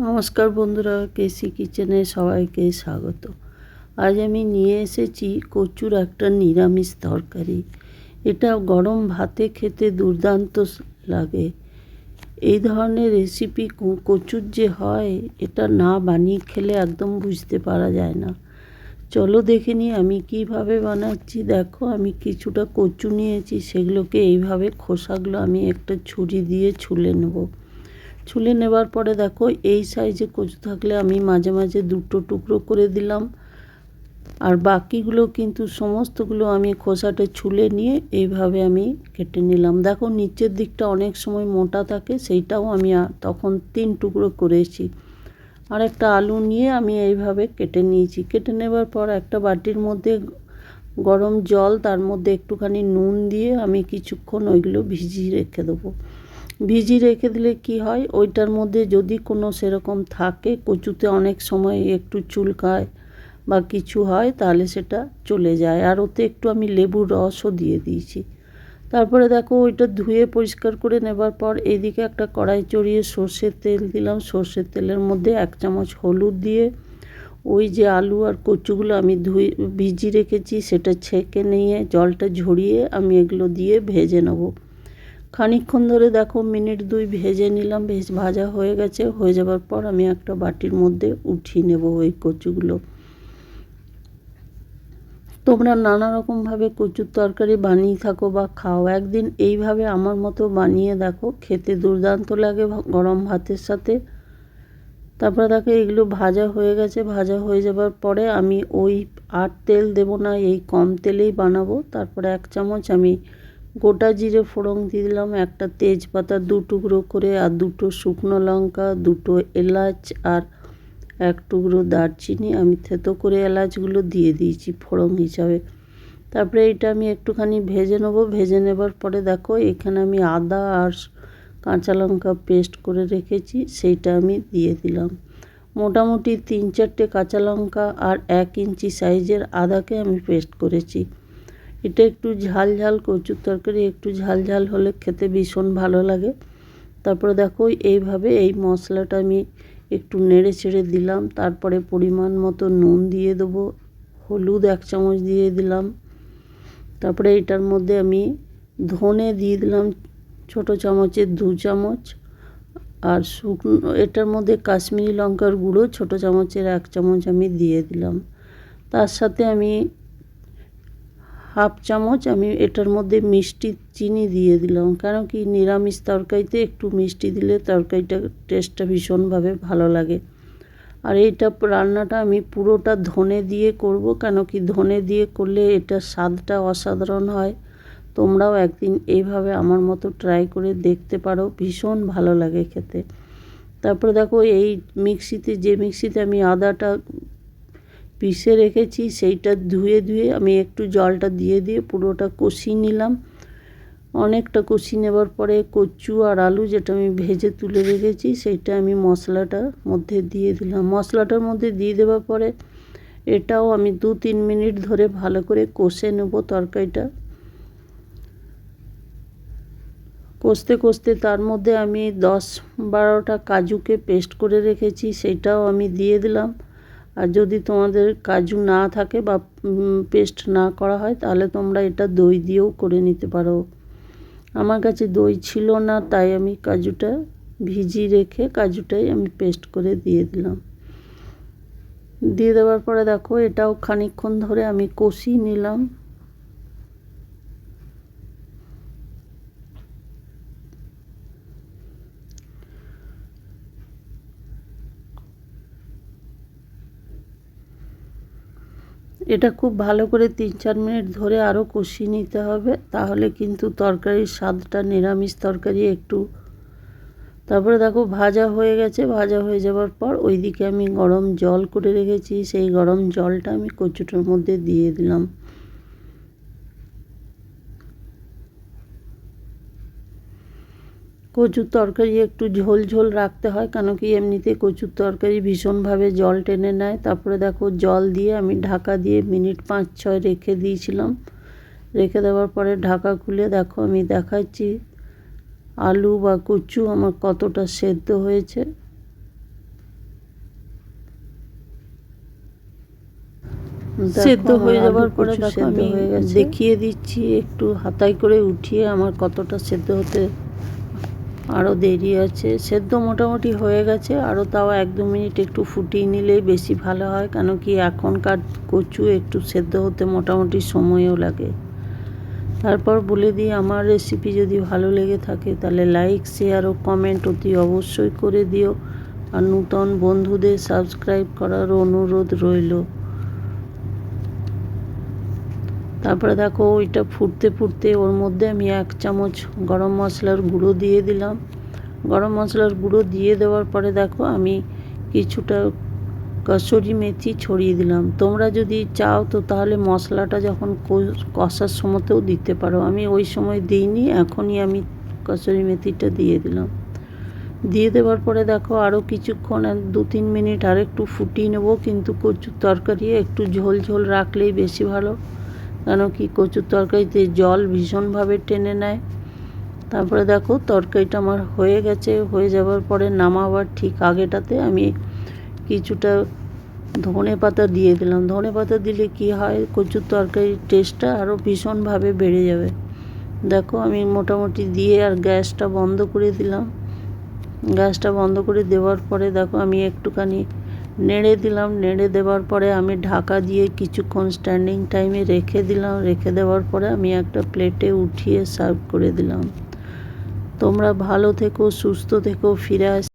নমস্কার বন্ধুরা, কেসি কিচেনে সবাইকে স্বাগত। আজ আমি নিয়ে এসেছি কচুর একটা নিরামিষ তরকারি। এটা গরম ভাতে খেতে দুর্দান্ত লাগে। এই ধরনের রেসিপি কচুর যে হয়, এটা না বানিয়ে খেলে একদম বুঝতে পারা যায় না। চলো দেখে নিই আমি কীভাবে বানাচ্ছি। দেখো, আমি কিছুটা কচু নিয়েছি, সেগুলোকে এইভাবে খোসাগুলো আমি একটা ছুরি দিয়ে ছুলে নেব। ছুলে নেবার পরে দেখো, এই সাইজে কচু থাকলে আমি মাঝে মাঝে দুটো টুকরো করে দিলাম। আর বাকিগুলো কিন্তু সমস্তগুলো আমি খোসাটা ছুলে নিয়ে এইভাবে আমি কেটে নিলাম। দেখো, নিচের দিকটা অনেক সময় মোটা থাকে, সেইটাও আমি তখন তিন টুকরো করেছি। আর একটা আলু নিয়ে আমি এইভাবে কেটে নিয়েছি। কেটে নেবার পর একটা বাটির মধ্যে গরম জল, তার মধ্যে একটুখানি নুন দিয়ে আমি কিছুক্ষণ ওইগুলো ভিজিয়ে রেখে দেবো। ভিজিয়ে রেখে দিলে কি হয়? ওইটার মধ্যে যদি কোনো সেরকম থাকে, কচুতে অনেক সময় একটু চুলকায় বা কিছু হয়, তাহলে সেটা চলে যায়। আর ওতে একটু আমি লেবুর রসও দিয়ে দিয়েছি। তারপরে দেখো, ওইটা ধুয়ে পরিষ্কার করে নেবার পর এইদিকে একটা কড়াই চড়িয়ে সর্ষের তেল দিলাম। সর্ষের তেলের মধ্যে এক চামচ হলুদ দিয়ে ওই যে আলু আর কচুগুলো আমি ধুয়ে, ভিজিয়ে রেখেছি, সেটা ছেঁকে নিয়ে, জলটা ঝরিয়ে আমি এগুলো দিয়ে ভেজে নেব। খানিকক্ষণ ধরে দেখো মিনিট দুই ভেজে নিলাম বেশ ভাজা হয়ে গেছে। হয়ে যাবার পর আমি একটা বাটির মধ্যে উঠিয়ে নেব ওই কচুগুলো। তোমরা নানা রকমভাবে কচুর তরকারি বানিয়ে থাকো বা খাও। একদিন এইভাবে আমার মতো বানিয়ে দেখো, খেতে দুর্দান্ত লাগে গরম ভাতের সাথে। তারপরে দেখো এগুলো ভাজা হয়ে গেছে। ভাজা হয়ে যাবার পরে আমি ওই আর তেল দেবো না, এই কম তেলেই বানাবো। তারপরে এক চামচ আমি গোটা জিরে ফোড়ন দিয়ে দিলাম, একটা তেজপাতা দু টুকরো করে আর দুটো শুকনো লঙ্কা, দুটো এলাচ আর এক টুকরো দারচিনি। আমি থেতো করে এলাচগুলো দিয়ে দিয়েছি ফোড়ন হিসাবে। তারপরে এটা আমি একটুখানি ভেজে নেব। ভেজে নেবার পরে দেখো, এখানে আমি আদা আর কাঁচা লঙ্কা পেস্ট করে রেখেছি, সেইটা আমি দিয়ে দিলাম। মোটামুটি তিন চারটে কাঁচা লঙ্কা আর এক ইঞ্চি সাইজের আদাকে আমি পেস্ট করেছি। এটা একটু ঝাল ঝাল কচুর তরকারি, একটু ঝাল ঝাল হলে খেতে ভীষণ ভালো লাগে। তারপরে দেখো, এইভাবে এই মশলাটা আমি একটু নেড়ে ছেড়ে দিলাম। তারপরে পরিমাণ মতো নুন দিয়ে দেবো, হলুদ এক চামচ দিয়ে দিলাম। তারপরে এটার মধ্যে আমি ধনে দিয়ে দিলাম ছোট চামচের দু চামচ। আর শুকনো, এটার মধ্যে কাশ্মীরি লঙ্কার গুঁড়ো ছোট চামচের এক চামচ আমি দিয়ে দিলাম। তার সাথে আমি হাফ চামচ আমি এটার মধ্যে মিষ্টি চিনি দিয়ে দিলাম কেন কি নিরামিষ তরকারিতে একটু মিষ্টি দিলে তরকারিটা টেস্টটা ভীষণভাবে ভালো লাগে। আর এইটা রান্নাটা আমি পুরোটা ধনে দিয়ে করব, কেন কি ধনে দিয়ে করলে এটার স্বাদটা অসাধারণ হয়। তোমরাও একদিন এইভাবে আমার মতো ট্রাই করে দেখতে পারো, ভীষণ ভালো লাগে খেতে। তারপরে দেখো এই মিক্সিতে, যে মিক্সিতে আমি আদাটা পিষে রেখেছি, সেইটা ধুয়ে ধুয়ে আমি একটু জলটা দিয়ে দিয়ে পুরোটা কষিয়ে নিলাম। অনেকটা কষিয়ে নেবার পরে কচু আর আলু যেটা আমি ভেজে তুলে রেখেছি, সেইটা আমি মশলাটার মধ্যে দিয়ে দিলাম। মশলাটার মধ্যে দিয়ে দেওয়ার পরে এটাও আমি দু তিন মিনিট ধরে ভালো করে কষে নেব তরকারিটা। কষতে কষতে তার মধ্যে আমি দশ বারোটা কাজুকে পেস্ট করে রেখেছি সেটাও আমি দিয়ে দিলাম। আর যদি তোমাদের কাজু না থাকে বা পেস্ট না করা হয়, তাহলে তোমরা এটা দই দিয়েও করে নিতে পারো। আমার কাছে দই ছিল না, তাই আমি কাজুটা ভিজিয়ে রেখে কাজুটাই আমি পেস্ট করে দিয়ে দিলাম। দিয়ে দেওয়ার পরে দেখো, এটাও খানিক্ষণ ধরে আমি কষিয়ে নিলাম। এটা খুব ভালো করে তিন চার মিনিট ধরে আরও কষিয়ে নিতে হবে, তাহলে কিন্তু তরকারির স্বাদটা নিরামিষ তরকারি একটু। তারপরে দেখো ভাজা হয়ে গেছে, ভাজা হয়ে যাওয়ার পর ওইদিকে আমি গরম জল করে রেখেছি, সেই গরম জলটা আমি কচুটার মধ্যে দিয়ে দিলাম। কচুর তরকারি একটু ঝোল ঝোল রাখতে হয় কেন কি এমনিতে কচুর তরকারি ভীষণভাবে জল টেনে নেয়। তারপরে দেখো জল দিয়ে আমি ঢাকা দিয়ে মিনিট পাঁচ ছয় রেখে দিয়েছিলাম। রেখে দেওয়ার পরে ঢাকা খুলে দেখো আমি দেখাচ্ছি আলু বা কচু আমার কতটা সেদ্ধ হয়েছে। সেদ্ধ হয়ে যাওয়ার পরে দেখো আমি দেখিয়ে দিচ্ছি একটু হাতাই করে উঠিয়ে আমার কতটা সেদ্ধ হতে আরও দেরি আছে। সেদ্ধ মোটামুটি হয়ে গেছে আরও তাও এক দু মিনিট একটু ফুটিয়ে নিলেই বেশি ভালো হয়, কেন কি এখনকার কচু একটু সেদ্ধ হতে মোটামুটি সময়ও লাগে। তারপর বলে দিই, আমার রেসিপি যদি ভালো লেগে থাকে, তাহলে লাইক শেয়ার ও কমেন্ট অতি অবশ্যই করে দিও। আর নূতন বন্ধুদের সাবস্ক্রাইব করার অনুরোধ রইল। তারপরে দেখো ওইটা ফুটতে ফুটতে ওর মধ্যে আমি এক চামচ গরম মশলার গুঁড়ো দিয়ে দিলাম। গরম মশলার গুঁড়ো দিয়ে দেওয়ার পরে দেখো আমি কিছুটা কসুরি মেথি ছড়িয়ে দিলাম। তোমরা যদি চাও তো তাহলে মশলাটা যখন কষার সময়তেও দিতে পারো। আমি ওই সময় দিইনি, এখনই আমি কসুরি মেথিটা দিয়ে দিলাম। দিয়ে দেওয়ার পরে দেখো আরও কিছুক্ষণ দু তিন মিনিট আর একটু ফুটিয়ে নেব, কিন্তু কচুর তরকারি একটু ঝোল ঝোল রাখলেই বেশি ভালো। কেন কি কচুর তরকারিতে জল ভীষণভাবে টেনে নেয়। তারপরে দেখো তরকারিটা আমার হয়ে গেছে, হয়ে যাওয়ার পরে নামাবার ঠিক আগেটাতে আমি কিছুটা ধনে পাতা দিয়ে দিলাম। ধনে পাতা দিলে কি হয়, কচুর তরকারির টেস্টটা আরও ভীষণভাবে বেড়ে যাবে। দেখো আমি মোটামুটি দিয়ে আর গ্যাসটা বন্ধ করে দিলাম। গ্যাসটা বন্ধ করে দেওয়ার পরে দেখো আমি একটুখানি নেড়ে দিলাম। নেড়ে দেওয়ার পরে আমি ঢাকা দিয়ে কিছুক্ষণ স্ট্যান্ডিং টাইমে রেখে দিলাম। রেখে দেওয়ার পরে আমি একটা প্লেটে উঠিয়ে সার্ভ করে দিলাম। তোমরা ভালো থেকো, সুস্থ থেকো, ফিরে আস